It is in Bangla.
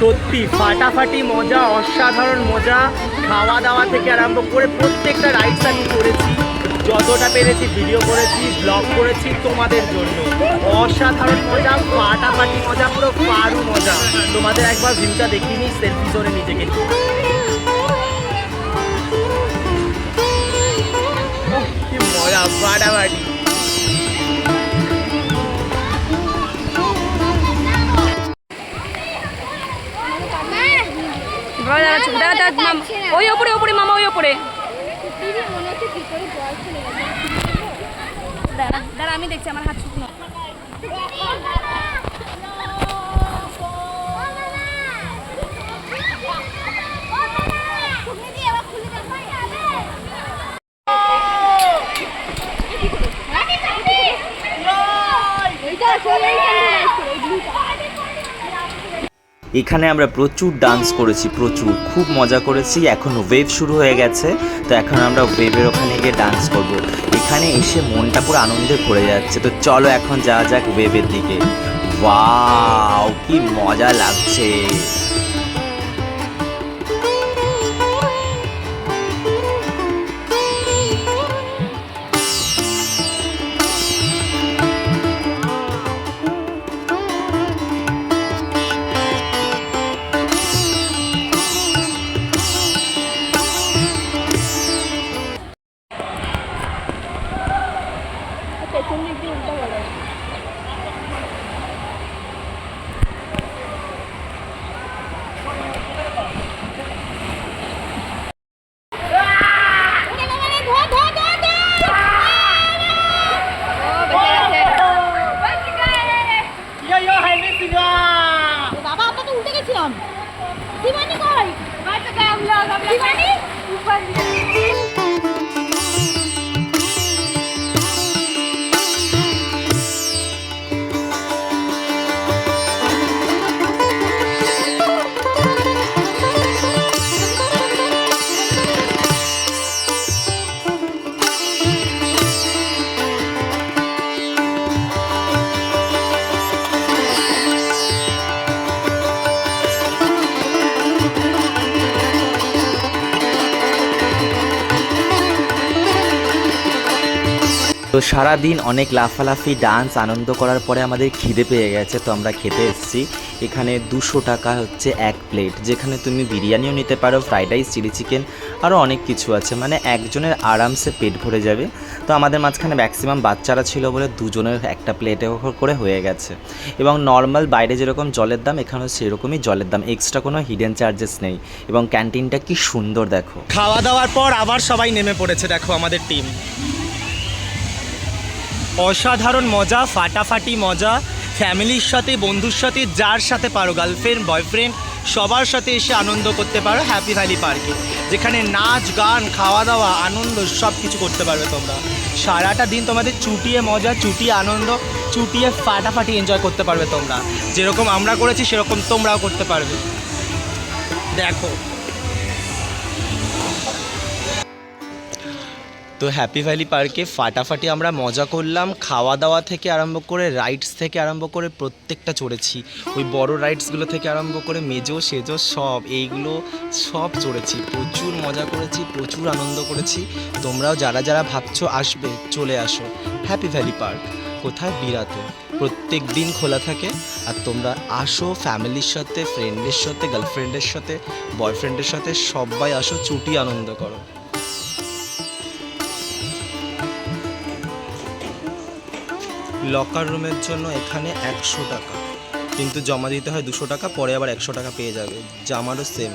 সত্যি, ফাটাফাটি মজা, অসাধারণ মজা খাওয়া দাওয়া থেকে আরম্ভ করে প্রত্যেকটা রাইডস আমি করেছি। যতটা পেরেছি ভিডিও করেছি ব্লগ করেছি তোমাদের জন্য। অসাধারণ মজা, ফাটাফাটি মজা, পুরো পারু মজা। তোমাদের একবার ভিউটা দেখিয়ে নিই সেলফি জোনে নিজেকে। মজা, ফাটাফাটি। ওই ওপরে ওপরে মামা ওই ওপরে। দাঁড়া আমি দেখছি আমার হাত শুকনো। এখানে আমরা প্রচুর ডান্স করেছি, প্রচুর। খুব মজা করেছি। এখন ওয়েভ শুরু হয়ে গেছে। তো এখন আমরা ওয়েভের ওখানে গিয়ে ডান্স করব। এখানে এসে মনটা পুরো আনন্দে ভরে যাচ্ছে। তো চলো এখন যাওয়া যাক ওয়েভের দিকে। ওয়াও কি মজা লাগছে। 生命变大了 তো সারাদিন অনেক লাফালাফি, ডান্স, আনন্দ করার পরে আমাদের খিদে পেয়ে গেছে, তো আমরা খেতে এসেছি। এখানে দুশো টাকা হচ্ছে এক প্লেট, যেখানে তুমি বিরিয়ানিও নিতে পারো, ফ্রাইড রাইস, চিলি চিকেন আরও অনেক কিছু আছে। মানে একজনের আরামসে পেট ভরে যাবে। তো আমাদের মাঝখানে ম্যাক্সিমাম বাচ্চারা ছিল বলে দুজনের একটা প্লেটে করে হয়ে গেছে। এবং নর্মাল বাইরে যেরকম জলের দাম, এখানেও সেরকমই জলের দাম। এক্সট্রা কোনো হিডেন চার্জেস নেই। এবং ক্যান্টিনটা কি সুন্দর, দেখো। খাওয়া দাওয়ার পর আবার সবাই নেমে পড়েছে, দেখো আমাদের টিম অসাধারণ মজা, ফাটাফাটি মজা, ফ্যামিলির সাথে, বন্ধুর সাথে, যার সাথে পারো গার্লফ্রেন্ড বয়ফ্রেন্ড সবার সাথে এসে আনন্দ করতে পারো হ্যাপি ভ্যালি পার্কে যেখানে নাচ, গান খাওয়া দাওয়া আনন্দ সব কিছু করতে পারবে তোমরা। সারাটা দিন তোমাদের চুটিয়ে মজা, চুটিয়ে আনন্দ, চুটিয়ে ফাটাফাটি এনজয় করতে পারবে তোমরা। যেরকম আমরা করেছি, সেরকম তোমরাও করতে পারবে। দেখো তো হ্যাপি ভ্যালি পার্কে ফাটাফাটি আমরা মজা করলাম। খাওয়া দাওয়া থেকে আরম্ভ করে রাইডস থেকে আরম্ভ করে প্রত্যেকটা চড়েছি। ওই বড় রাইডসগুলো থেকে আরম্ভ করে মেজো, সেজো সব, এইগুলো সব চড়েছি। প্রচুর মজা করেছি, প্রচুর আনন্দ করেছি। তোমরাও যারা যারা ভাবছ আসবে, চলে আসো। হ্যাপি ভ্যালি পার্ক কোথায়? বিরাতে। প্রত্যেক দিন খোলা থাকে। আর তোমরা আসো ফ্যামিলির সাথে ফ্রেন্ডের সাথে গার্লফ্রেন্ডের সাথে বয়ফ্রেন্ডের সাথে, সবাই আসো চুটি আনন্দ করো। লকার রুমের জন্য এখানে একশো টাকা। কিন্তু জমা দিতে হয় দুশো টাকা, পরে আবার একশো টাকা পেয়ে যাবে। জামারও সেম